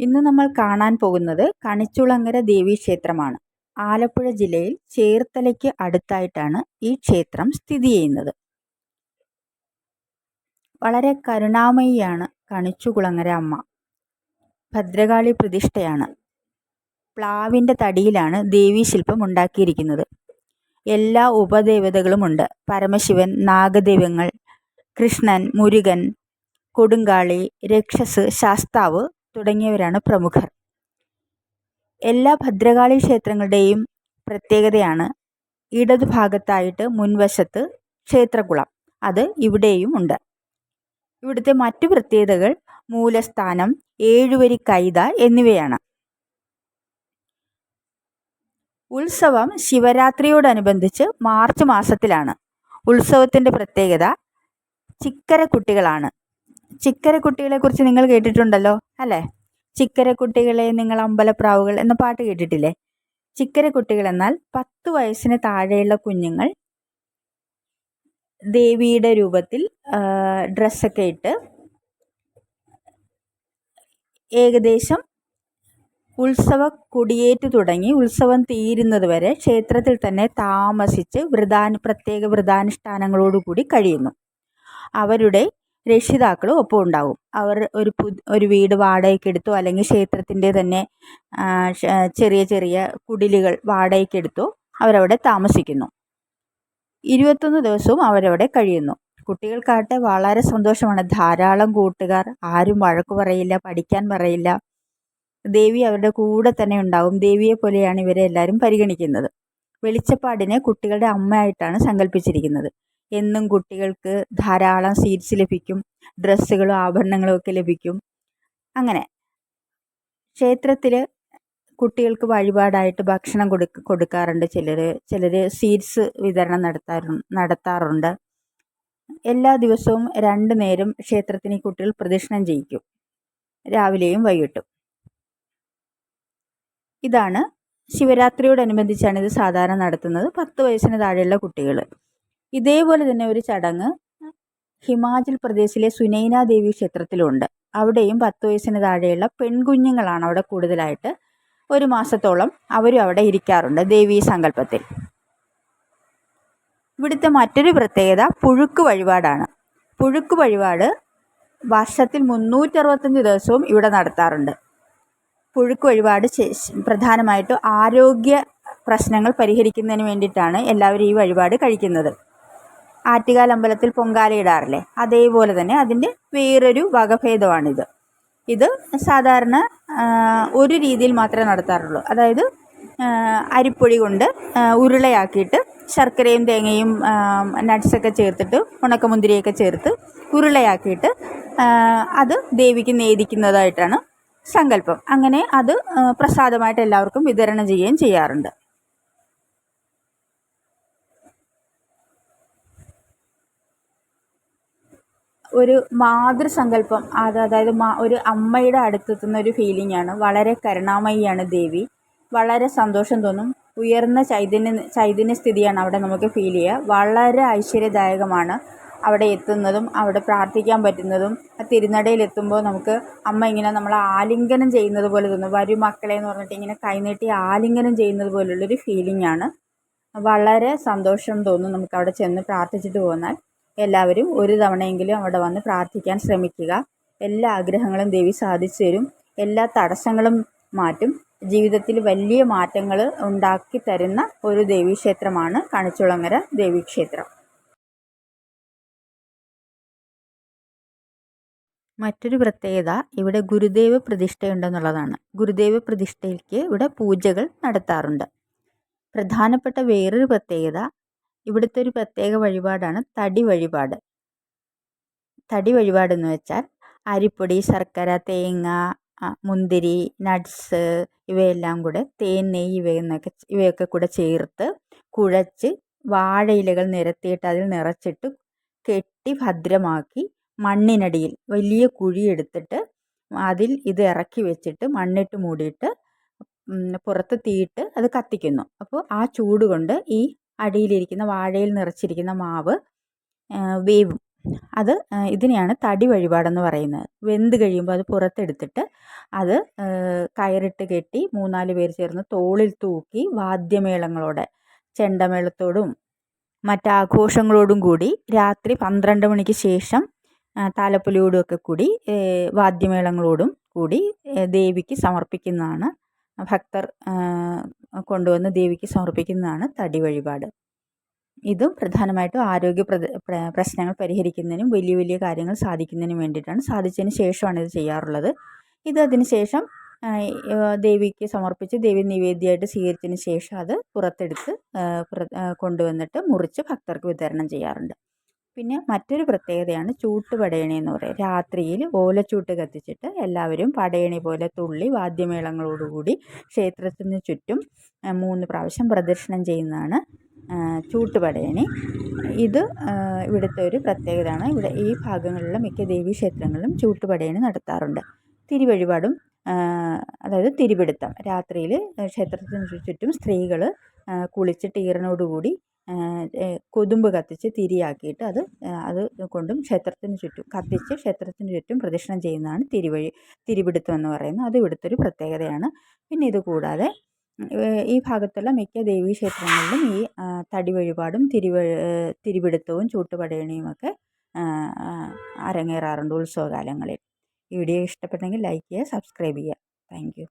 ഇന്ന് നമ്മൾ കാണാൻ പോകുന്നത് കണിച്ചുളങ്ങര ദേവീക്ഷേത്രമാണ് ആലപ്പുഴ ജില്ലയിൽ ചേർത്തലയ്ക്ക് അടുത്തായിട്ടാണ് ഈ ക്ഷേത്രം സ്ഥിതി ചെയ്യുന്നത്. വളരെ കരുണാമയിയാണ് കണിച്ചുകുളങ്ങര അമ്മ. ഭദ്രകാളി പ്രതിഷ്ഠയാണ്. പ്ലാവിന്റെ തടിയിലാണ് ദേവീശില്പം ഉണ്ടാക്കിയിരിക്കുന്നത്. എല്ലാ ഉപദേവതകളുമുണ്ട് പരമശിവൻ നാഗദേവങ്ങൾ കൃഷ്ണൻ മുരുകൻ കൊടുങ്കാളി രക്ഷസ് ശാസ്താവ് തുടങ്ങിയവരാണ് പ്രമുഖർ. എല്ലാ ഭദ്രകാളി ക്ഷേത്രങ്ങളുടെയും പ്രത്യേകതയാണ് ഇടതുഭാഗത്തായിട്ട് മുൻവശത്ത് ക്ഷേത്രകുളം. അത് ഇവിടെയും ഉണ്ട്. ഇവിടുത്തെ മറ്റു പ്രത്യേകതകൾ മൂലസ്ഥാനം ഏഴുവരി കൈത എന്നിവയാണ്. ഉത്സവം ശിവരാത്രിയോടനുബന്ധിച്ച് മാർച്ച് മാസത്തിലാണ്. ഉത്സവത്തിന്റെ പ്രത്യേകത ചിക്കരക്കുട്ടികളാണ് കുറിച്ച് നിങ്ങൾ കേട്ടിട്ടുണ്ടല്ലോ അല്ലേ? ചിക്കരക്കുട്ടികളെ നിങ്ങൾ അമ്പലപ്രാവുകൾ എന്ന പാട്ട് കേട്ടിട്ടില്ലേ? ചിക്കരക്കുട്ടികൾ എന്നാൽ പത്ത് വയസ്സിന് താഴെയുള്ള കുഞ്ഞുങ്ങൾ ദേവിയുടെ രൂപത്തിൽ ഡ്രസ്സൊക്കെ ഇട്ട് ഏകദേശം ഉത്സവ കൊടിയേറ്റ് തുടങ്ങി. ഉത്സവം തീരുന്നത് വരെ ക്ഷേത്രത്തിൽ തന്നെ താമസിച്ച് വ്രതാന പ്രത്യേക വ്രതാനുഷ്ഠാനങ്ങളോടുകൂടി കഴിയുന്നു. അവരുടെ രക്ഷിതാക്കളും ഒപ്പം ഉണ്ടാവും. അവർ ഒരു ഒരു വീട് വാടകയ്ക്കെടുത്തോ അല്ലെങ്കിൽ ക്ഷേത്രത്തിന്റെ തന്നെ ചെറിയ ചെറിയ കുടിലുകൾ വാടകയ്ക്കെടുത്തോ അവരവിടെ താമസിക്കുന്നു. ഇരുപത്തൊന്ന് ദിവസവും അവരവിടെ കഴിയുന്നു. കുട്ടികൾക്കാട്ടെ വളരെ സന്തോഷമാണ്. ധാരാളം കൂട്ടുകാർ ആരും വഴക്കു പറയില്ല പഠിക്കാൻ പറയില്ല. ദേവി അവരുടെ കൂടെ തന്നെ ഉണ്ടാവും. ദേവിയെ പോലെയാണ് ഇവരെ എല്ലാവരും പരിഗണിക്കുന്നത്. വെളിച്ചപ്പാടിനെ കുട്ടികളുടെ അമ്മയായിട്ടാണ് സങ്കല്പിച്ചിരിക്കുന്നത് എന്നും കുട്ടികൾക്ക് ധാരാളം സീറ്റ്സ് ലഭിക്കും. ഡ്രസ്സുകളും ആഭരണങ്ങളും ഒക്കെ ലഭിക്കും. അങ്ങനെ ക്ഷേത്രത്തിൽ കുട്ടികൾക്ക് വഴിപാടായിട്ട് ഭക്ഷണം കൊടുക്ക കൊടുക്കാറുണ്ട് ചിലർ ചിലർ സീറ്റ്സ് വിതരണം നടത്താറു നടത്താറുണ്ട്. എല്ലാ ദിവസവും രണ്ട് നേരം ക്ഷേത്രത്തിന് കുട്ടികൾ പ്രദക്ഷിണം ചെയ്യിക്കും. രാവിലെയും വൈകിട്ടും. ഇതാണ് ശിവരാത്രിയോടനുബന്ധിച്ചാണ് ഇത് സാധാരണ നടത്തുന്നത്. പത്ത് വയസ്സിന് താഴെയുള്ള കുട്ടികൾ ഇതേപോലെ തന്നെ ഒരു ചടങ്ങ് ഹിമാചൽ പ്രദേശിലെ സുനൈന ദേവി ക്ഷേത്രത്തിലുണ്ട്. അവിടെയും പത്ത് വയസ്സിന് താഴെയുള്ള പെൺകുഞ്ഞുങ്ങളാണ് അവിടെ കൂടുതലായിട്ട് ഒരു മാസത്തോളം അവരും അവിടെ ഇരിക്കാറുണ്ട് ദേവീ സങ്കല്പത്തിൽ. ഇവിടുത്തെ മറ്റൊരു പ്രത്യേകത പുഴുക്ക് വഴിപാടാണ്. പുഴുക്ക് വഴിപാട് വർഷത്തിൽ മുന്നൂറ്ററുപത്തഞ്ച് ദിവസവും ഇവിടെ നടത്താറുണ്ട്. പുഴുക്ക് വഴിപാട് പ്രധാനമായിട്ടും ആരോഗ്യ പ്രശ്നങ്ങൾ പരിഹരിക്കുന്നതിന് വേണ്ടിയിട്ടാണ് എല്ലാവരും ഈ വഴിപാട് കഴിക്കുന്നത്. ആറ്റുകാൽ അമ്പലത്തിൽ പൊങ്കാല ഇടാറില്ലേ അതേപോലെ തന്നെ അതിന്റെ വേറൊരു വകഭേദമാണിത്. ഇത് സാധാരണ ഒരു രീതിയിൽ മാത്രമേ നടത്താറുള്ളൂ. അതായത് അരിപ്പൊടി കൊണ്ട് ഉരുളയാക്കിയിട്ട് ശർക്കരയും തേങ്ങയും നട്ട്സൊക്കെ ചേർത്തിട്ട് ഉണക്കമുന്തിരിയൊക്കെ ചേർത്ത് ഉരുളയാക്കിയിട്ട് അത് ദേവിക്ക് നേദിക്കുന്നതായിട്ടാണ് സങ്കല്പം. അങ്ങനെ അത് പ്രസാദമായിട്ട് എല്ലാവർക്കും വിതരണം ചെയ്യുകയും ചെയ്യാറുണ്ട്. ഒരു മാതൃസങ്കല്പം അത് അതായത് ഒരു അമ്മയുടെ അടുത്തെത്തുന്ന ഒരു ഫീലിംഗ് ആണ്. വളരെ കരുണാമയിയാണ് ദേവി. വളരെ സന്തോഷം തോന്നും. ഉയർന്ന ചൈതന്യ ചൈതന്യ സ്ഥിതിയാണ് അവിടെ നമുക്ക് ഫീൽ ചെയ്യുക. വളരെ ഐശ്വര്യദായകമാണ് അവിടെ എത്തുന്നതും അവിടെ പ്രാർത്ഥിക്കാൻ പറ്റുന്നതും. തിരുനടയിൽ എത്തുമ്പോൾ നമുക്ക് അമ്മ ഇങ്ങനെ നമ്മളെ ആലിംഗനം ചെയ്യുന്നത് പോലെ തോന്നും. വരും മക്കളെ എന്ന് പറഞ്ഞിട്ട് ഇങ്ങനെ കൈനീട്ടി ആലിംഗനം ചെയ്യുന്നത് പോലുള്ളൊരു ഫീലിംഗ് ആണ്. വളരെ സന്തോഷം തോന്നും നമുക്ക് അവിടെ ചെന്ന് പ്രാർത്ഥിച്ചിട്ട് പോന്നാൽ. എല്ലാവരും ഒരു തവണയെങ്കിലും അവിടെ വന്ന് പ്രാർത്ഥിക്കാൻ ശ്രമിക്കുക. എല്ലാ ആഗ്രഹങ്ങളും ദേവി സാധിച്ചു തരും. എല്ലാ തടസ്സങ്ങളും മാറ്റും. ജീവിതത്തിൽ വലിയ മാറ്റങ്ങൾ ഉണ്ടാക്കി തരുന്ന ഒരു ദേവീക്ഷേത്രമാണ് കണിച്ചുളങ്ങര ദേവീക്ഷേത്രം മറ്റൊരു പ്രത്യേകത ഇവിടെ ഗുരുദേവ പ്രതിഷ്ഠയുണ്ടെന്നുള്ളതാണ്. ഗുരുദേവ പ്രതിഷ്ഠയ്ക്ക് ഇവിടെ പൂജകൾ നടത്താറുണ്ട്. പ്രധാനപ്പെട്ട വേറൊരു പ്രത്യേകത ഇവിടുത്തെ ഒരു പ്രത്യേക വഴിപാടാണ് തടി വഴിപാട്. തടി വഴിപാടെന്ന് വെച്ചാൽ അരിപ്പൊടി ശർക്കര തേങ്ങ മുന്തിരി നട്ട്സ് ഇവയെല്ലാം കൂടെ തേൻ നെയ്യ് ഇവയെന്നൊക്കെ ഇവയൊക്കെ കൂടെ ചേർത്ത് കുഴച്ച് വാഴയിലകൾ നിരത്തിയിട്ട് അതിൽ നിറച്ചിട്ട് കെട്ടി ഭദ്രമാക്കി മണ്ണിനടിയിൽ വലിയ കുഴി എടുത്തിട്ട് അതിൽ ഇത് ഇറക്കി വെച്ചിട്ട് മണ്ണിട്ട് മൂടിയിട്ട് പുറത്ത് തീയിട്ട് അത് കത്തിക്കുന്നു. അപ്പോൾ ആ ചൂട് കൊണ്ട് ഈ അടിയിലിരിക്കുന്ന വാഴയിൽ നിറച്ചിരിക്കുന്ന മാവ് വേവും. അത് ഇതിനെയാണ് തടി വഴിപാടെന്ന് പറയുന്നത്. വെന്ത് കഴിയുമ്പോൾ അത് പുറത്തെടുത്തിട്ട് അത് കയറിട്ട് കെട്ടി മൂന്നാൽ പേര് ചേർന്ന് തോളിൽ തൂക്കി വാദ്യമേളങ്ങളോടെ ചെണ്ടമേളത്തോടും മറ്റാഘോഷങ്ങളോടും കൂടി രാത്രി പന്ത്രണ്ട് മണിക്ക് ശേഷം താലപ്പൊലിയോടും ഒക്കെ കൂടി വാദ്യമേളങ്ങളോടും കൂടി ദേവിക്ക് സമർപ്പിക്കുന്നതാണ് ഭക്തർ കൊണ്ടുവന്ന് ദേവിക്ക് സമർപ്പിക്കുന്നതാണ് തടി വഴിപാട്. ഇതും പ്രധാനമായിട്ടും ആരോഗ്യ പ്രശ്നങ്ങൾ പരിഹരിക്കുന്നതിനും വലിയ വലിയ കാര്യങ്ങൾ സാധിക്കുന്നതിനും വേണ്ടിയിട്ടാണ്. സാധിച്ചതിന് ശേഷമാണ് ഇത് ചെയ്യാറുള്ളത്. ഇത് അതിന് ശേഷം ദേവിക്ക് സമർപ്പിച്ച് ദേവി നിവേദ്യമായിട്ട് സ്വീകരിച്ചതിന് ശേഷം അത് പുറത്തെടുത്ത് കൊണ്ടുവന്നിട്ട് മുറിച്ച് ഭക്തർക്ക് വിതരണം ചെയ്യാറുണ്ട്. പിന്നെ മറ്റൊരു പ്രത്യേകതയാണ് ചൂട്ട് പടയണി എന്ന് പറയുന്നത്. രാത്രിയിൽ ഓലച്ചൂട്ട് കത്തിച്ചിട്ട് എല്ലാവരും പടയണി പോലെ തുള്ളി വാദ്യമേളങ്ങളോടുകൂടി ക്ഷേത്രത്തിന് ചുറ്റും മൂന്ന് പ്രാവശ്യം പ്രദർശനം ചെയ്യുന്നതാണ് ചൂട്ട് പടയണി ഇത് ഇവിടുത്തെ ഒരു പ്രത്യേകതയാണ്. ഇവിടെ ഈ ഭാഗങ്ങളിലെ മിക്ക ദേവീക്ഷേത്രങ്ങളിലും ചൂട്ടുപടയണി നടത്താറുണ്ട്. തിരുവഴിപാടും അതായത് തിരുപിടുത്തം. രാത്രിയിൽ ക്ഷേത്രത്തിന് ചുറ്റും സ്ത്രീകൾ കുളിച്ചിട്ട് ഈറനോടുകൂടി കൊതുമ്പ് കത്തിച്ച് തിരിയാക്കിയിട്ട് അത് അത് കൊണ്ടും ക്ഷേത്രത്തിന് ചുറ്റും കത്തിച്ച് ക്ഷേത്രത്തിന് ചുറ്റും പ്രദക്ഷിണം ചെയ്യുന്നതാണ് തിരുവഴി തിരുപിടുത്തം എന്ന് പറയുന്നത്. അത് ഇവിടുത്തെ ഒരു പ്രത്യേകതയാണ്. പിന്നെ ഇത് കൂടാതെ ഈ ഭാഗത്തുള്ള മിക്ക ദേവീ ക്ഷേത്രങ്ങളിലും ഈ തടി വഴിപാടും തിരുവ തിരുപിടുത്തവും ചൂട്ടുപടയണിയുമൊക്കെ അരങ്ങേറാറുണ്ട് ഉത്സവകാലങ്ങളിൽ. ഈ വീഡിയോ ഇഷ്ടപ്പെട്ടെങ്കിൽ ലൈക്ക് ചെയ്യുക സബ്സ്ക്രൈബ് ചെയ്യുക. താങ്ക്